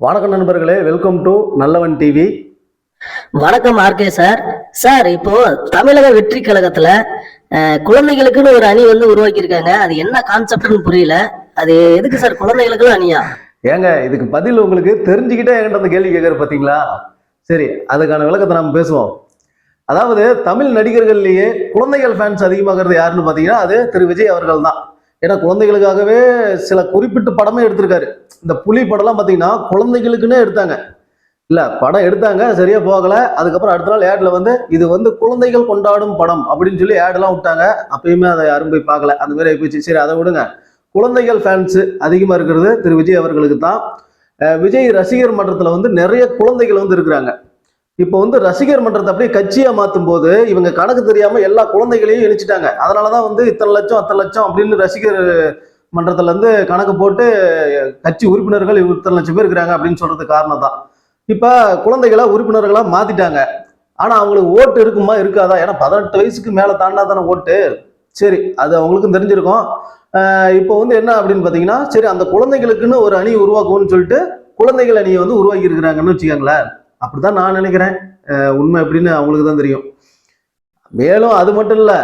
வணக்கம் நண்பர்களே welcome to Nallavan TV வணக்கம் ஆர்கே சார். சார் இப்போ தமிழக வெற்றி கழகத்துல அஹ், குழந்தைகளுக்குன்னு ஒரு அணி வந்து உருவாக்கியிருக்காங்க. அது என்ன கான்செப்ட்னு புரியல. அது எதுக்கு சார் குழந்தைகளுக்கு அணியா? ஏங்க இதுக்கு பதில் உங்களுக்கு தெரிஞ்சுக்கிட்டே என்கிட்ட அந்த கேள்வி கேட்குற பார்த்தீங்களா சரி அதுக்கான விளக்கத்தை நம்ம பேசுவோம். அதாவது தமிழ் நடிகர்கள்லேயே குழந்தைகள் ஃபேன்ஸ் அதிகமாகிறது யாருன்னு பார்த்தீங்கன்னா அது திரு. விஜய் அவர்கள் தான் ஏன்னா குழந்தைகளுக்காகவே சில குறிப்பிட்ட படமே எடுத்திருக்காரு. இந்த புலி படம்லாம் பார்த்தீங்கன்னா குழந்தைகளுக்குன்னே எடுத்தாங்க. இல்லை படம் எடுத்தாங்க சரியா போகலை. அதுக்கப்புறம் அடுத்த நாள் ஏடில் வந்து இது வந்து குழந்தைகள் கொண்டாடும் படம் அப்படின்னு சொல்லி ஏடெல்லாம் விட்டாங்க. அப்பயுமே அதை யாரும் போய் பார்க்கல. அந்த மாதிரி ஆயிப்போச்சு. சரி அதை விடுங்க. குழந்தைகள் ஃபேன்ஸு அதிகமாக இருக்கிறது திரு விஜய் அவர்களுக்கு தான். விஜய் ரசிகர் மன்றத்தில் வந்து நிறைய குழந்தைகள் வந்து இருக்கிறாங்க. இப்போ வந்து ரசிகர் மன்றத்தை அப்படியே கட்சியா மாற்றும் போது இவங்க கணக்கு தெரியாம எல்லா குழந்தைகளையும் இணைச்சிட்டாங்க. அதனாலதான் வந்து இத்தனை லட்சம் அத்தனை லட்சம் அப்படின்னு ரசிகர் மன்றத்துல இருந்து கணக்கு போட்டு கட்சி உறுப்பினர்கள் இத்தனை லட்சம் பேர் இருக்கிறாங்க அப்படின்னு சொல்றது காரணம் தான் இப்போ குழந்தைகளா உறுப்பினர்களா மாத்திட்டாங்க. ஆனா அவங்களுக்கு ஓட்டு இருக்குமா இருக்காதா? ஏன்னா பதினெட்டு வயசுக்கு மேல தாண்டா தானே ஓட்டு. சரி அது அவங்களுக்கும் தெரிஞ்சிருக்கும். இப்போ வந்து என்ன அப்படின்னு பார்த்தீங்கன்னா சரி அந்த குழந்தைகளுக்குன்னு ஒரு அணி உருவாக்குவோம்னு சொல்லிட்டு குழந்தைகள் அணியை வந்து உருவாக்கி இருக்கிறாங்கன்னு வச்சுக்கோங்களேன். அப்படிதான் நான் நினைக்கிறேன். உண்மை எப்படின்னு அவங்களுக்கு தான் தெரியும். மேலும் அது மட்டும் இல்லை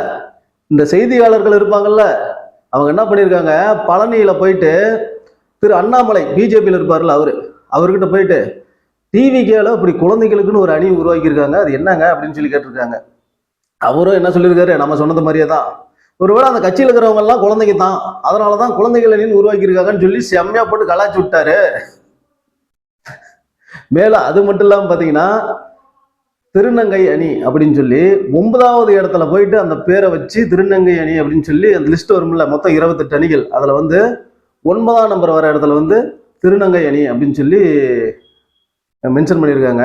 இந்த செய்தியாளர்கள் இருப்பாங்கல்ல அவங்க என்ன பண்ணியிருக்காங்க பழனியில் போயிட்டு திரு அண்ணாமலை பிஜேபியில் இருப்பார்ல அவர் அவர்கிட்ட போயிட்டு டிவி டிவிகேல இப்படி குழந்தைகளுக்குன்னு ஒரு அணி உருவாக்கியிருக்காங்க. அது என்னங்க அப்படின்னு சொல்லி கேட்டிருக்காங்க. அவரும் என்ன சொல்லியிருக்காரு நம்ம சொன்னது மாதிரியே தான். ஒருவேளை அந்த கட்சியில் இருக்கிறவங்கெல்லாம் குழந்தைங்க தான். அதனால தான் குழந்தைகள் அணின்னு உருவாக்கியிருக்காங்கன்னு சொல்லி செம்மையா போட்டு கலாச்சி விட்டாரு. மேலே அது மட்டும் இல்லாமல் பார்த்தீங்கன்னா திருநங்கை அணி அப்படின்னு சொல்லி ஒன்பதாவது இடத்துல போயிட்டு அந்த பேரை வச்சு திருநங்கை அணி அப்படின்னு சொல்லி அந்த லிஸ்ட் வரும்ல மொத்தம் இருபத்தெட்டு அணிகள். அதில் வந்து ஒன்பதாம் நம்பர் வர இடத்துல வந்து திருநங்கை அணி அப்படின்னு சொல்லி மென்ஷன் பண்ணியிருக்காங்க.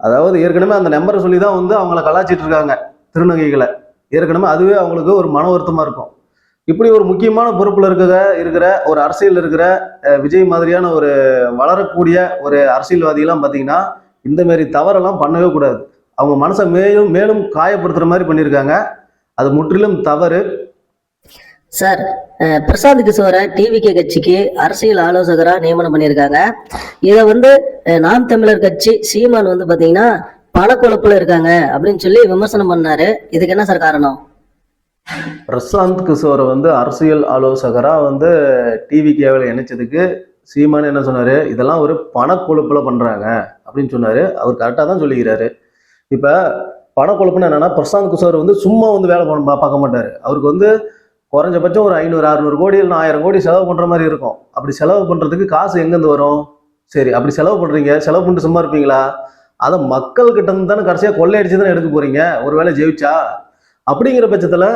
அதாவது ஏற்கனவே அந்த நம்பரை சொல்லி தான் வந்து அவங்கள கலாச்சிட்டு இருக்காங்க திருநங்கைகளை. ஏற்கனவே அதுவே அவங்களுக்கு ஒரு மன வருத்தமாக இருக்கும். இப்படி ஒரு முக்கியமான பொறுப்பில் இருக்கிற இருக்கிற ஒரு அரசியல் இருக்கிற விஜய் மாதிரியான ஒரு வளரக்கூடிய ஒரு அரசியல்வாதிகள்லாம் பார்த்தீங்கன்னா இந்த மாதிரி தவறெல்லாம் பண்ணவே கூடாது. அவங்க மனசை மேலும் மேலும் காயப்படுத்துற மாதிரி பண்ணியிருக்காங்க அது முற்றிலும் தவறு. சார் பிரசாந்த் கிஷோரை டிவிகே கட்சிக்கு அரசியல் ஆலோசகராக நியமனம் பண்ணியிருக்காங்க இதை வந்து நாம் தமிழர் கட்சி சீமான் வந்து பார்த்தீங்கன்னா பணக்குழப்பில் இருக்காங்க அப்படின்னு சொல்லி விமர்சனம் பண்ணாரு. இதுக்கு என்ன சார் காரணம்? பிரசாந்த் கிஷோரை வந்து அரசியல் ஆலோசகராக வந்து டிவி கேவில் இணைச்சதுக்கு சீமான் என்ன சொன்னார்? இதெல்லாம் ஒரு பணக்கொழுப்பில் பண்ணுறாங்க அப்படின்னு சொன்னார். அவர் கரெக்டாக தான் சொல்லிக்கிறாரு. இப்போ பணக்கொழுப்புன்னு என்னென்னா பிரசாந்த் கிஷோர் வந்து சும்மா வந்து வேலை பண்ண பார்க்க மாட்டார். அவருக்கு வந்து குறைஞ்சபட்சம் ஒரு ஐநூறு அறுநூறு கோடி இல்லை ஆயிரம் கோடி செலவு பண்ணுற மாதிரி இருக்கும். அப்படி செலவு பண்ணுறதுக்கு காசு எங்கேருந்து வரும்? சரி அப்படி செலவு பண்ணுறீங்க செலவு பண்ணிட்டு சும்மா இருப்பீங்களா? அதை மக்கள்கிட்ட இருந்து தானே கடைசியாக கொள்ளையடிச்சு தானே எடுக்க போகிறீங்க ஒருவேளை ஜெயிச்சா? அப்படிங்கிற பட்சத்தில்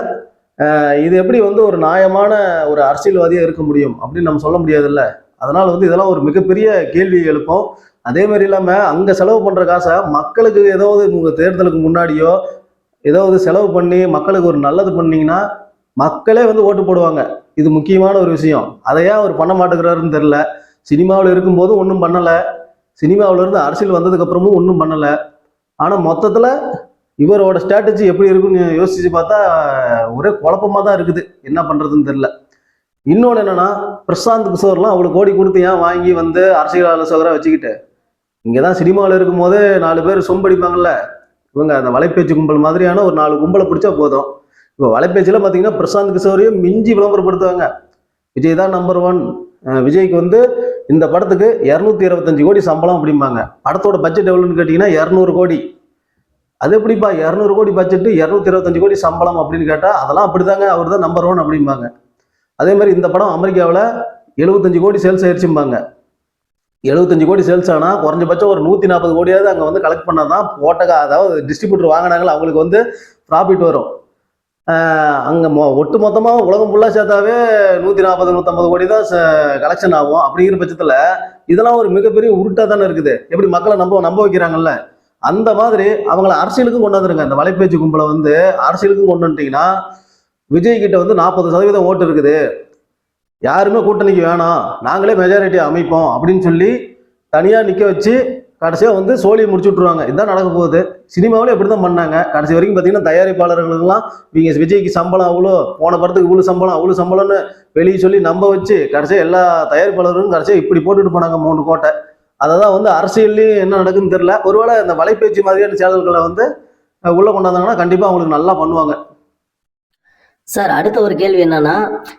இது எப்படி வந்து ஒரு நியாயமான ஒரு அரசியல்வாதியாக இருக்க முடியும் அப்படின்னு நம்ம சொல்ல முடியாதுல்ல. அதனால் வந்து இதெல்லாம் ஒரு மிகப்பெரிய கேள்வி எழுப்போம். அதே மாதிரி இல்லாமல் அங்கே செலவு பண்ணுற காசை மக்களுக்கு ஏதாவது உங்கள் தேர்தலுக்கு முன்னாடியோ ஏதாவது செலவு பண்ணி மக்களுக்கு ஒரு நல்லது பண்ணிங்கன்னா மக்களே வந்து ஓட்டு போடுவாங்க. இது முக்கியமான ஒரு விஷயம். அதை ஏன் அவர் பண்ண மாட்டேங்கிறாருன்னு தெரில சினிமாவில் இருக்கும்போது ஒன்றும் பண்ணலை. சினிமாவிலேருந்து அரசியல் வந்ததுக்கப்புறமும் ஒன்றும் பண்ணலை. ஆனால் மொத்தத்தில் இவரோட ஸ்ட்ராட்டஜி எப்படி இருக்குன்னு யோசிச்சு பார்த்தா ஒரே குழப்பமா தான் இருக்குது. என்ன பண்ணுறதுன்னு தெரில இன்னொன்று என்னன்னா பிரசாந்த் கிஷோர்லாம் அவ்வளோ கோடி கொடுத்து ஏன் வாங்கி வந்து அரசியல் ஆலோசகராக வச்சுக்கிட்டு? இங்கே தான் சினிமாவில் இருக்கும்போது நாலு பேர் சொம்படிப்பாங்கல்ல. இவங்க அந்த வலைப்பேச்சு கும்பல் மாதிரியான ஒரு நாலு கும்பலை பிடிச்சா போதும். இப்போ வலைப்பேச்சில் பார்த்தீங்கன்னா பிரசாந்த் கிஷோரையும் மிஞ்சி விளம்பரப்படுத்துவாங்க. விஜய் தான் நம்பர் ஒன் விஜய்க்கு வந்து இந்த படத்துக்கு இரநூத்தி இருபத்தஞ்சு கோடி சம்பளம் அப்படிம்பாங்க. படத்தோட பட்ஜெட் எவ்வளோன்னு கேட்டிங்கன்னா இரநூறு கோடி. அது எப்படிப்பா இரநூறு கோடி பட்ஜெட்டு இரநூத்தி இருபத்தஞ்சு கோடி சம்பளம் அப்படின்னு கேட்டால் அதெல்லாம் அப்படிதாங்க அவர் தான் நம்பர் ஒன் அப்படிம்பாங்க. அதே மாதிரி இந்த படம் அமெரிக்காவில் எழுபத்தஞ்சு கோடி சேல்ஸ் ஆயிடுச்சும்பாங்க. எழுபத்தஞ்சு கோடி சேல்ஸ் ஆனால் குறைஞ்சபட்சம் ஒரு நூற்றி நாற்பது கோடியாவது அங்கே வந்து கலெக்ட் பண்ணால் தான் போட்டக்கா அதாவது டிஸ்ட்ரிபியூட்டர் வாங்கினாங்க அவங்களுக்கு வந்து ப்ராஃபிட் வரும். அங்கே மொ ஒட்டு மொத்தமாக உலகம் ஃபுல்லாக சேர்த்தாவே நூற்றி நாற்பது நூற்றம்பது கோடி தான் கலெக்ஷன் ஆகும். அப்படிங்கிற பட்சத்தில் இதெல்லாம் ஒரு மிகப்பெரிய உருட்டாக தானே இருக்குது. எப்படி மக்களை நம்ப நம்ப வைக்கிறாங்கல்ல? அந்த மாதிரி அவங்கள அரசியலுக்கும் கொண்டு வந்துருங்க. இந்த வலைப்பேச்சு கும்பலை வந்து அரசியலுக்கும் கொண்டு வந்துட்டீங்கன்னா விஜய் கிட்ட வந்து நாற்பது சதவீதம் ஓட்டு இருக்குது. யாருமே கூட்டணிக்கு வேணாம். நாங்களே மெஜாரிட்டி அமைப்போம் அப்படின்னு சொல்லி தனியாக நிற்க வச்சு கடைசியாக வந்து சோழியை முடிச்சு விட்ருவாங்க இதுதான் நடக்க போகுது. சினிமாவிலே இப்படி தான் பண்ணாங்க. கடைசி வரைக்கும் பார்த்தீங்கன்னா தயாரிப்பாளர்களுக்கெல்லாம் இவங்க விஜய்க்கு சம்பளம் அவ்வளோ போன படத்துக்கு இவ்வளோ சம்பளம் அவ்வளோ சம்பளம்னு வெளியே சொல்லி நம்ப வச்சு கடைசியாக எல்லா தயாரிப்பாளர்களும் கடைசியாக இப்படி போட்டுட்டு போனாங்க மூணு கோட்டை. அதை தான் வந்து அரசியல்லையும் என்ன நடக்குன்னு தெரியல. ஒருவேளை இந்த வலைபேச்சு மாதிரியான சேனல்களை வந்து உள்ளே உள்ள கொண்டாந்தாங்கன்னா கண்டிப்பாக அவங்களுக்கு நல்லா பண்ணுவாங்க. சார் அடுத்த ஒரு கேள்வி என்னன்னா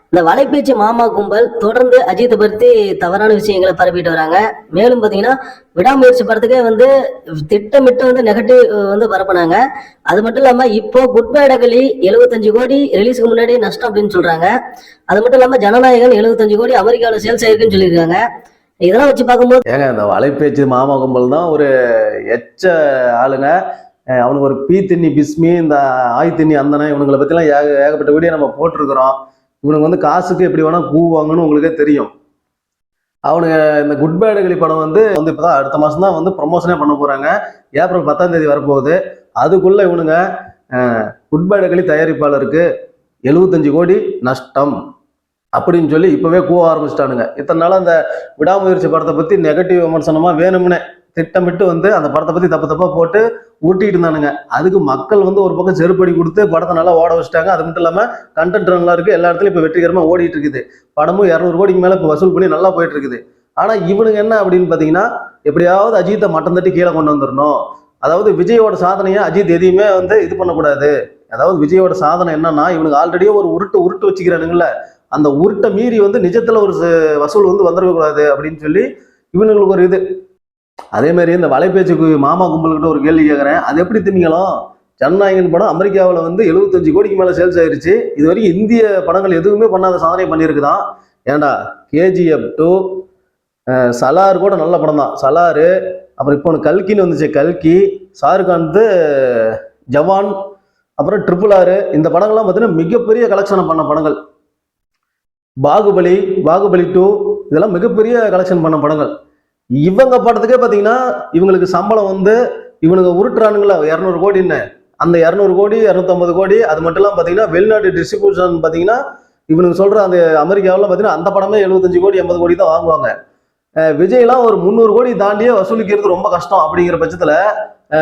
இந்த வலைபேச்சு மாமா கும்பல் தொடர்ந்து அஜித்தை பற்றி தவறான விஷயங்களை பரப்பிட்டு வராங்க. மேலும் பாத்தீங்கன்னா விடாமுயற்சி படத்துக்கே வந்து திட்டமிட்டு வந்து நெகட்டிவ் வந்து பரப்புனாங்க. அது மட்டும் இல்லாம இப்போ குட் பை அடகலி எழுபத்தஞ்சு கோடி ரிலீஸுக்கு முன்னாடி நஷ்டம் அப்படின்னு சொல்றாங்க. அது மட்டும் இல்லாம ஜனநாயகன் எழுபத்தஞ்சு கோடி அமெரிக்காவில் சேல்ஸ் ஆயிருக்குன்னு சொல்லியிருக்காங்க. இதெல்லாம் வச்சு பார்க்கும்போது ஏங்க இந்த வலைப்பேச்சு மாமா கும்பல் தான் ஒரு எச்ச ஆளுங்க. அவனுக்கு ஒரு பீ திண்ணி பிஸ்மி இந்த ஆய் திண்ணி அந்தனை இவனுங்களை பற்றிலாம் ஏக ஏகப்பட்ட வீடியோ நம்ம போட்டிருக்கிறோம். இவனுக்கு வந்து காசுக்கு எப்படி வேணால் கூவாங்கன்னு உங்களுக்கே தெரியும். அவனுங்க இந்த குட் பேடுகளி படம் வந்து வந்து இப்போ தான் அடுத்த மாதம் தான் வந்து ப்ரொமோஷனே பண்ண போகிறாங்க ஏப்ரல் பத்தாம் தேதி வரப்போகுது. அதுக்குள்ளே இவனுங்க குட் பேடுகளி தயாரிப்பாளருக்கு எழுபத்தஞ்சு கோடி நஷ்டம். அப்படின்னு சொல்லி இப்போவே கூவ ஆரம்பிச்சிட்டானுங்க. இத்தனை நாள் அந்த விடாமுயற்சி படத்தை பற்றி நெகட்டிவ் விமர்சனமாக வேணும்னே திட்டமிட்டு வந்து அந்த படத்தை பற்றி தப்பு தப்பாக போட்டு ஊட்டிட்டு இருந்தானுங்க. அதுக்கு மக்கள் வந்து ஒரு பக்கம் செருப்படி கொடுத்து படத்தை நல்லா ஓட வச்சுட்டாங்க. அது மட்டும் இல்லாமல் கண்டென்ட் நல்லா இருக்குது எல்லா இடத்துலையும் இப்போ வெற்றிகரமாக ஓடிட்டு இருக்குது. படமும் இரநூறு கோடிக்கு மேலே இப்போ வசூல் பண்ணி நல்லா போயிட்டு இருக்குது. ஆனால் இவனுங்க என்ன அப்படின்னு பார்த்தீங்கன்னா எப்படியாவது அஜித்தை மட்டம் தட்டி கீழே கொண்டு வந்துடணும் அதாவது விஜயோட சாதனையை அஜித் எதையுமே வந்து இது பண்ணக்கூடாது. அதாவது விஜயோட சாதனை என்னன்னா இவனுக்கு ஆல்ரெடியே ஒரு உருட்டு உருட்டு வச்சுக்கிறானுங்களே அந்த உருட்டை மீறி வந்து நிஜத்துல ஒரு ச- வசூல் வந்து வந்துடக்கூடாது அப்படின்னு சொல்லி இவனுங்களுக்கு ஒரு இது. அதே மாதிரி இந்த வலைபேச்சுக்கு மாமா கும்பல்கிட்ட ஒரு கேள்வி கேட்குறேன் அது எப்படி திமிங்கலாம்? ஜனநாயகன் படம் அமெரிக்காவில் வந்து எழுபத்தஞ்சு கோடிக்கு மேலே சேல்ஸ் ஆயிருச்சு. இது வரைக்கும் இந்திய படங்கள் எதுவுமே பண்ணாத சாதனை பண்ணியிருக்குதான். ஏன்டா? கேஜிஎஃப் டூ சலார் கூட நல்ல படம் தான் சலாரு அப்புறம் இப்போ ஒன்று கல்கின்னு வந்துச்சு. கல்கி ஷாருக்கான் வந்து ஜவான் அப்புறம் ட்ரிபிள் ஆறு இந்த படங்கள்லாம் பார்த்தீங்கன்னா மிகப்பெரிய கலெக்ஷன் பண்ண படங்கள். பாகுபலி பாகுபலி டூ இதெல்லாம் மிகப்பெரிய கலெக்ஷன் பண்ண படங்கள். இவங்க படத்துக்கே பார்த்தீங்கன்னா இவங்களுக்கு சம்பளம் வந்து இவனுங்க உருட்டுறானுங்களா? இரநூறு கோடின்னு அந்த இரநூறு கோடி இரநூத்தம்பது கோடி அது மட்டும் இல்லாமல் பார்த்தீங்கன்னா வெளிநாட்டு டிஸ்ட்ரிபியூஷன் பார்த்தீங்கன்னா இவனுக்கு சொல்கிற அந்த அமெரிக்காவில் பார்த்தீங்கன்னா அந்த படமே எழுபத்தஞ்சு கோடி எண்பது கோடி தான் வாங்குவாங்க. விஜய்லாம் ஒரு முந்நூறு கோடி தாண்டியே வசூலிக்கிறது ரொம்ப கஷ்டம் அப்படிங்கிற பட்சத்தில்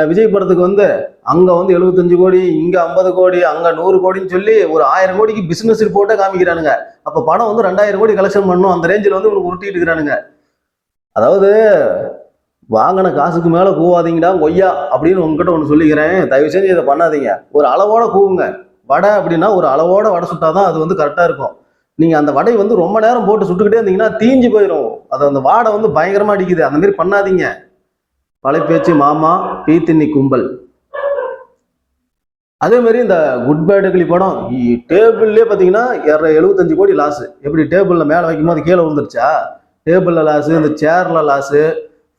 விஜய் படத்துக்கு வந்து அங்கே வந்து எழுபத்தஞ்சு கோடி இங்கே ஐம்பது கோடி அங்கே நூறு கோடின்னு சொல்லி ஒரு ஆயிரம் கோடிக்கு பிஸ்னஸ் ரிப்போர்ட்டே காமிக்கிறானுங்க. அப்போ படம் வந்து ரெண்டாயிரம் கோடி கலெக்ஷன் பண்ணும். அந்த ரேஞ்சில் வந்து உனக்கு உருட்டிட்டு இருக்கிறானுங்க. அதாவது வாங்கின காசுக்கு மேலே கூவாதீங்கடா கொய்யா அப்படின்னு உங்ககிட்ட ஒன்று சொல்லிக்கிறேன். தயவு செஞ்சு இதை பண்ணாதீங்க. ஒரு அளவோட கூவுங்க. வடை அப்படின்னா ஒரு அளவோட வடை சுட்டாதான் அது வந்து கரெக்டாக இருக்கும். நீங்கள் அந்த வடை வந்து ரொம்ப நேரம் போட்டு சுட்டுக்கிட்டே இருந்தீங்கன்னா தீஞ்சு போயிடும் அது அந்த வாடை வந்து பயங்கரமாக அடிக்குது. அந்த மாதிரி பண்ணாதீங்க. பழைப்பேச்சு மாமா பீத்தின்னி கும்பல். அதே மாதிரி இந்த குட் பேடுகளி படம் டேபிள்லேயே பார்த்தீங்கன்னா எழுபத்தஞ்சு கோடி லாஸு எப்படி டேபிளில் மேலே வைக்கும்போது கீழே விழுந்துருச்சா? டேபிளில் லாஸு இந்த சேரில் லாஸு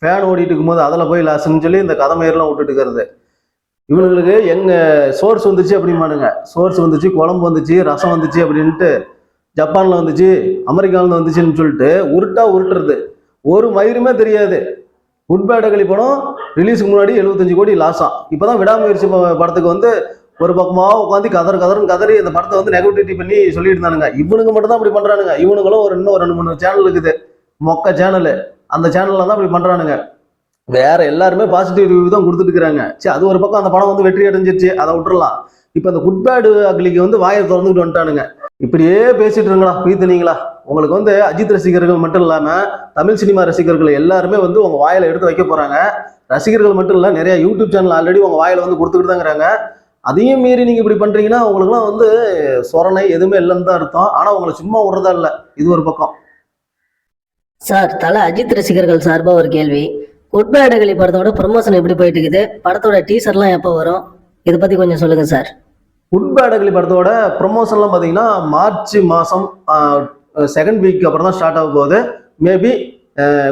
ஃபேன் ஓடிட்டு இருக்கும்போது அதில் போய் லாஸுன்னு சொல்லி இந்த கதை மாரிலாம் விட்டுட்டு இருக்கிறது. இவனுங்களுக்கு எங்கள் சோர்ஸ் வந்துச்சு அப்படிமானுங்க சோர்ஸ் வந்துச்சு குழம்பு வந்துச்சு ரசம் வந்துச்சு அப்படின்ட்டு ஜப்பானில் வந்துச்சு அமெரிக்காவில் வந்துச்சுன்னு சொல்லிட்டு உருட்டா உருட்டுறது. ஒரு மயிருமே தெரியாது. உட்பேடகளி படம் ரிலீஸுக்கு முன்னாடி எழுபத்தஞ்சு கோடி லாஸாக இப்போ தான் விடாமுயற்சி ப- படத்துக்கு வந்து ஒரு பக்கமாக உட்காந்து கதர் கதர்னு கதறி அந்த படத்தை வந்து நெகட்டிவிட்டி பண்ணி சொல்லிட்டு இருந்தானுங்க இவனுங்க மட்டும் தான் அப்படி பண்ணுறானுங்க இவனுங்களும் ஒரு இன்னும் ரெண்டு மூணு சேனல் இருக்குது. மொக்க சேனலு அந்த சேனல்ல தான் அப்படி பண்ணுறானுங்க வேற எல்லாருமே பாசிட்டிவ் ரிவ்யூ தான் கொடுத்துட்டு சரி அது ஒரு பக்கம் அந்த படம் வந்து வெற்றி அடைஞ்சிருச்சு அதை விட்டுறலாம். இப்போ அந்த குட் பேடு அக்லிக்கு வந்து வாயை திறந்துக்கிட்டு வந்துட்டானுங்க. இப்படியே பேசிட்டு இருங்களா பீத்துனீங்களா உங்களுக்கு வந்து அஜித் ரசிகர்கள் மட்டும் இல்லாம தமிழ் சினிமா ரசிகர்கள் எல்லாருமே வந்து உங்க வாயில எடுத்து வைக்க போறாங்க. ரசிகர்கள் மட்டும் இல்ல நிறைய யூடியூப் சேனல் ஆல்ரெடி உங்க வாயில வந்து கொடுத்துக்கிட்டு தாங்கிறாங்க அதையும் மீறி நீங்க இப்படி பண்றீங்கன்னா உங்களுக்குலாம் வந்து சொரணை எதுவுமே இல்லைன்னு தான் அர்த்தம். ஆனா உங்களை சும்மா விடுறதா இல்ல. இது ஒரு பக்கம். சார் தல அஜித் ரசிகர்கள் சார்பா ஒரு கேள்வி. குட் பை படத்தோட ப்ரொமோஷன் எப்படி போயிட்டு இருக்குது? படத்தோட டீசர்லாம் எப்போ வரும்? இதை பத்தி கொஞ்சம் சொல்லுங்க சார். உட்பேடகளி படத்தோட ப்ரொமோஷன்லாம் பார்த்தீங்கன்னா மார்ச் மாதம் செகண்ட் வீக் அப்புறம் தான் ஸ்டார்ட் ஆக போகுது. மேபி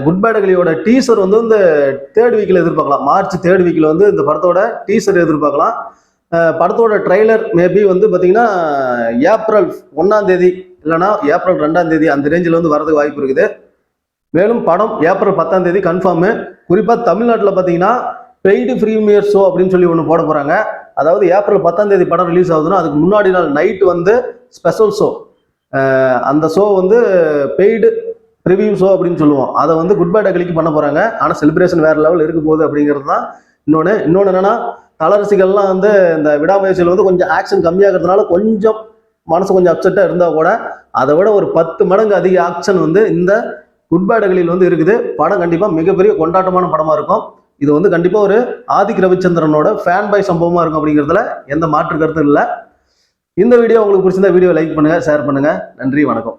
குட் பேடகளியோட டீசர் வந்து இந்த தேர்ட் வீக்கில் எதிர்பார்க்கலாம். மார்ச் தேர்ட் வீக்கில் வந்து இந்த படத்தோட டீசர் எதிர்பார்க்கலாம். படத்தோட ட்ரெய்லர் மேபி வந்து பார்த்தீங்கன்னா ஏப்ரல் ஒன்றாம் தேதி இல்லைன்னா ஏப்ரல் ரெண்டாம் தேதி அந்த ரேஞ்சில் வந்து வரதுக்கு வாய்ப்பு இருக்குது. மேலும் படம் ஏப்ரல் பத்தாம் தேதி கன்ஃபார்மு குறிப்பாக தமிழ்நாட்டில் பார்த்தீங்கன்னா பெய்டு ப்ரீமியர் ஷோ அப்படின்னு சொல்லி ஒன்று போட போகிறாங்க அதாவது ஏப்ரல் பத்தாம் தேதி படம் ரிலீஸ் ஆகுதுன்னா அதுக்கு முன்னாடி நாள் நைட் வந்து ஸ்பெஷல் ஷோ அந்த ஷோ வந்து பெய்டு ரிவ்யூ ஷோ அப்படின்னு சொல்லுவோம். அதை வந்து குட் பை டக்லிக்கு பண்ண போகிறாங்க ஆனால் செலிப்ரேஷன் வேறு லெவல் இருக்க போகுது அப்படிங்கிறது தான் இன்னொன்று இன்னொன்று என்னென்னா தளரசிகள்லாம் வந்து இந்த விடாமுயற்சியில் வந்து கொஞ்சம் ஆக்ஷன் கம்மியாகிறதுனால கொஞ்சம் மனசு கொஞ்சம் அப்செட்டாக இருந்தால் கூட அதை விட ஒரு பத்து மடங்கு அதிக ஆக்ஷன் வந்து இந்த குட் பேடுகளில் வந்து இருக்குது. படம் கண்டிப்பாக மிகப்பெரிய கொண்டாட்டமான படமாக இருக்கும். இது வந்து கண்டிப்பாக ஒரு ஆதிக் ரவிச்சந்திரனோட ஃபேன் பாய் சம்பவமாக இருக்கும் அப்படிங்கிறதுல எந்த மாற்று கருத்தும் இல்லை. இந்த வீடியோ உங்களுக்கு பிடிச்சிருந்தா வீடியோ லைக் பண்ணுங்கள் ஷேர் பண்ணுங்கள் நன்றி வணக்கம்.